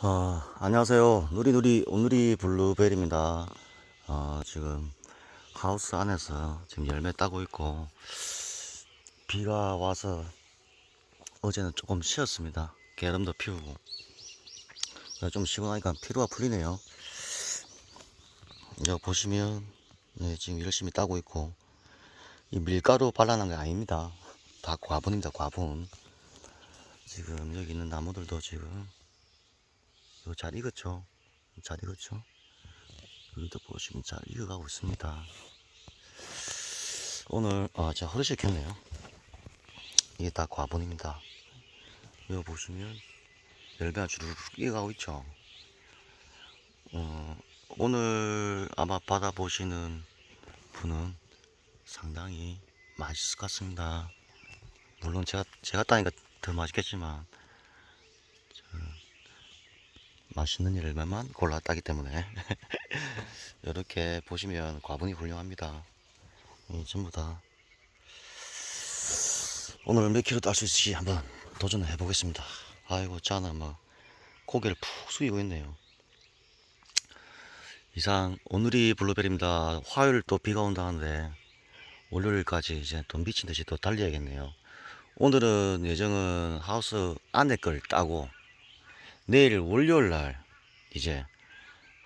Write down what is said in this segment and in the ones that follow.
어, 안녕하세요. 누리누리 오누리 블루벨입니다. 어, 지금 하우스 안에서 지금 열매 따고 있고 비가 와서 어제는 조금 쉬었습니다. 게름도 피우고 좀 쉬고 나니까 피로가 풀리네요. 여기 보시면 네, 지금 열심히 따고 있고 이 밀가루 발라놓은 게 아닙니다. 다 과분입니다. 과분. 지금 여기 있는 나무들도 지금 이거 잘 익었죠? 잘 익었죠? 여기도 보시면 잘 익어가고 있습니다. 오늘, 아, 제가 허리 시켰네요. 이게 다 과분입니다. 여기 보시면 열매가 주르륵 익어가고 있죠? 어, 오늘 아마 받아보시는 분은 상당히 맛있을 것 같습니다. 물론 제가, 제가 따니까 더 맛있겠지만, 맛있는 열매만 골라 따기 때문에 이렇게 보시면 과분이 훌륭합니다. 이 전부 다 오늘 몇 킬로 딸 수 있을지 한번 도전해 보겠습니다. 아이고 저는 뭐 고개를 푹 숙이고 있네요. 이상 오늘이 블루베리입니다. 화요일 또 비가 온다는데 월요일까지 이제 돈 미친 듯이 또 달려야겠네요. 오늘은 예정은 하우스 안에 걸 따고 내일 월요일 날 이제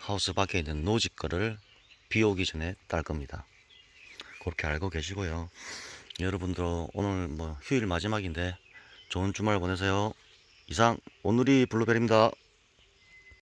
하우스 밖에 있는 노지 거를 비 오기 전에 딸 겁니다. 그렇게 알고 계시고요. 여러분도 오늘 뭐 휴일 마지막인데 좋은 주말 보내세요. 이상 오늘이 블루벨입니다.